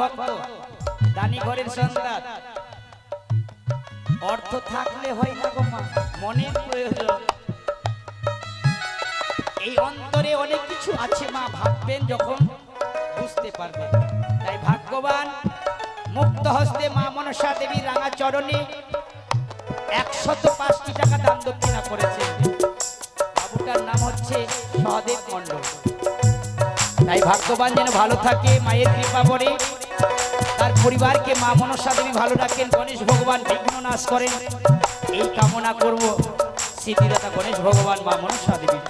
ভক্ত, দানি ঘরের সন্তান। অর্থ থাকলে হয় না গো মা, মনের প্রয়োজন। এই অন্তরে অনেক কিছু আছে মা, ভাববেন যখন বুঝতে পারবেন। তাই ভাগ্যবান, মুক্ত হস্তে মা মনসা দেবীর রাঙা চরণে একশত পাঁচটি টাকা দান দক্ষিণা করেছেন। বাবুটার নাম হচ্ছে সহদেব মণ্ডল। তাই ভাগ্যবান যেন ভালো থাকে, মায়ের কৃপা করে তার পরিবারকে মা মনসা দেবী ভালো রাখেন। গণেশ ভগবান বিঘ্ন নাশ করেন। এই কামনা করব। সিদ্ধিদাতা গণেশ ভগবান মা মনসা দেবীর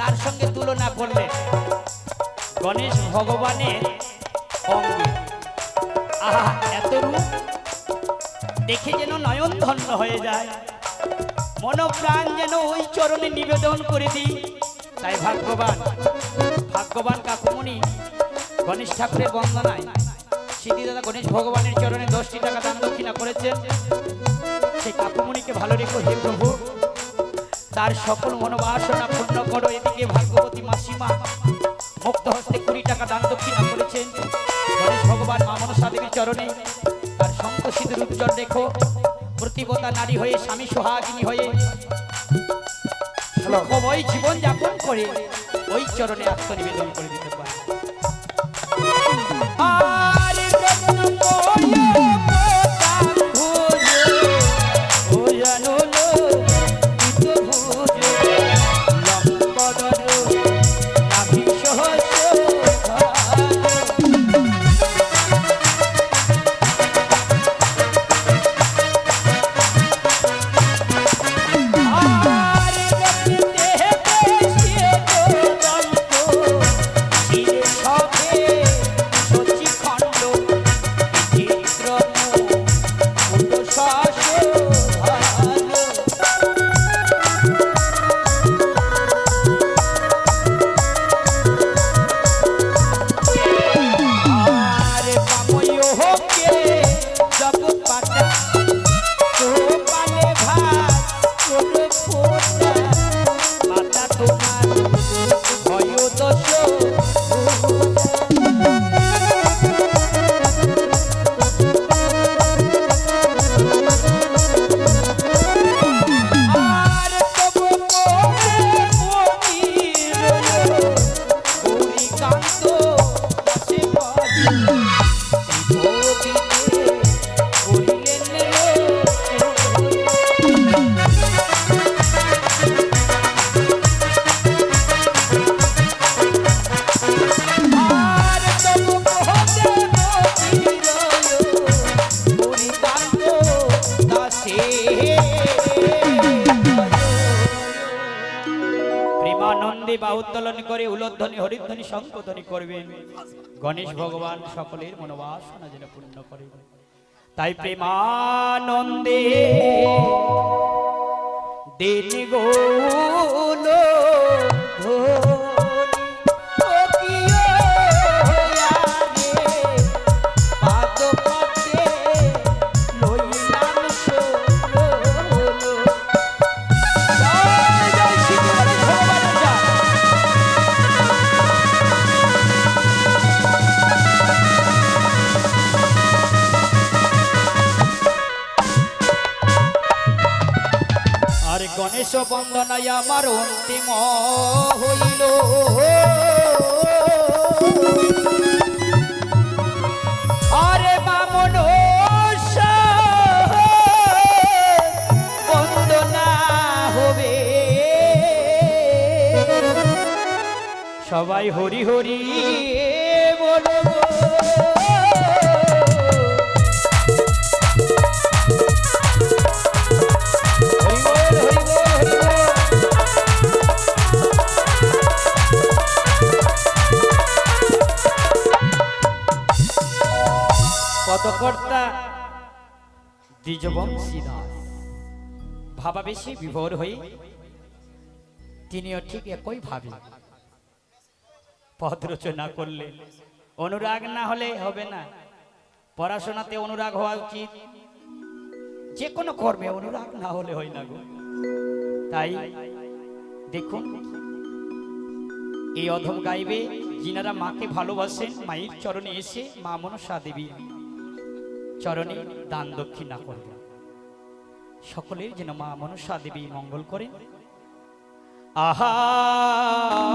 তার সঙ্গে তুলনা করলে গণেশ ভগবানের অঙ্গে। আহা, এত রূপ দেখে যেন নয়ন ধন্য হয়ে যায়। মনপ্রাণ যেন ওই চরণে নিবেদন করে দিই। তাই ভাগ্যবান ভাগ্যবান কাকুমণি গণেশ ঠাকুরের বন্দনায়। সিদ্ধিদাদা গণেশ ভগবানের চরণে দশটি টাকা দান দক্ষিণা করেছেন। সেই কাকুমণিকে ভালো রেখো, হে প্রভু। তার সকল মনোবাসনা পূর্ণ করো এদিকে ভাগ্যবতী মাসিমা। মুক্ত হস্তে কুড়ি টাকা দান দক্ষিণা করেছেন। গণেশ ভগবান মা মনসা দেবীর চরণে। তার সন্তোষিত রূপচর রেখো। প্রতিবতা নারী হয়ে স্বামী সোহাগিনী হয়ে। সুখময় জীবন যাপন করে ওই চরণে আত্মনিবেদন করে দিতে করবেন। গণেশ ভগবান সকলের মনোবাসনা যেন পূর্ণ করে তাই প্রেমানন্দে দিন গৌল গণেশ বন্দনায় আমার অন্তিম হইল। আরে বামন বন্দনা হবে। সবাই হরি হরি পদকর্তা দ্বিজবংশী দাস। ভাবাবেশে বিভোর হয়ে তিনিও ঠিক একই ভাবে। পদ রচনা করলে অনুরাগ না হলে হবে না। পড়াশোনাতে অনুরাগ হওয়া উচিত। যে কোনো কর্মে অনুরাগ না হলে হয় না গো। তাই দেখুন, এই অধম গাইবে, যিনারা মাকে ভালোবাসেন, মায়ের চরণে এসে মা মনসা দেবী। চরণে দান দক্ষিণা করব। সকলের যেন মা মনসা দেবী মঙ্গল করেন। আহা!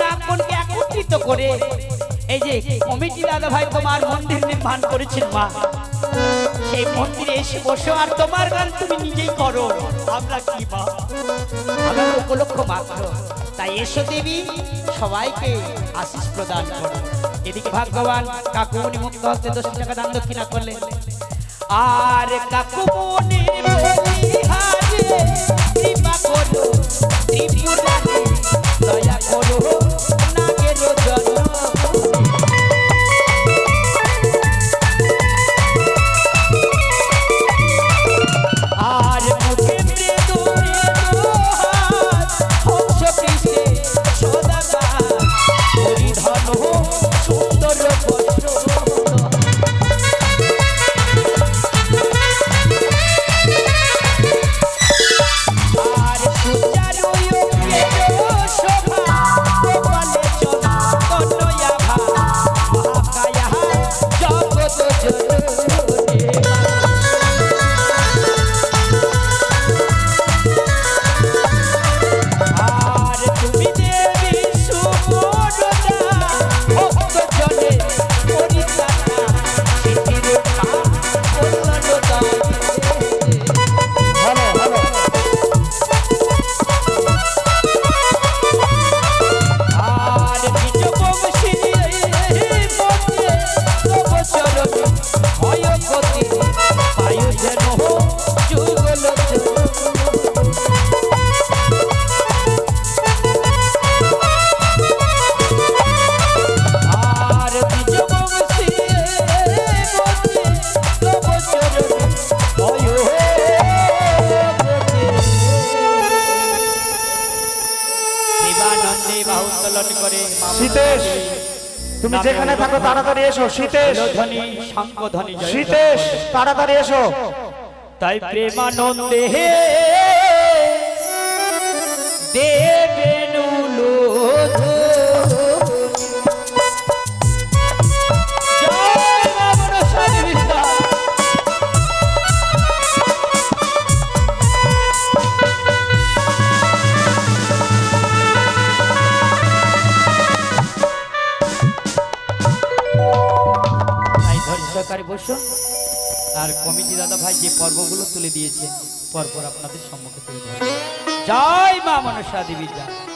নাগগণকে একত্রিত করে এই যে কমিটি দাদা ভাই তোমার মন্দির নির্মাণ করেছেন মা। সেই মন্দিরে এসে বসো, আর তোমার গান তুমি নিজেই করো। আমরা কি আমরা উপলক্ষ মাত্র। তাই এসো দেবী, সবাইকে আশিস প্রদান করো। এদিকে ভাগ্যবান কাকুমণি মুক্ত হস্তে দশ টাকা দান দক্ষিণা করলে আর কাকুমণির যেখানে থাকো তাড়াতাড়ি এসো। শীতেশ। ধ্বনি শীতেশ তাড়াতাড়ি এসো। তাই প্রেমানন্দে হে দেবেনু সহকারে বসুন আর কমিটি দাদা ভাই যে পর্বগুলো তুলে দিয়েছে, পরপর আপনাদের সম্মুখে তুলে জয় মা মনসা দেবী, জয়।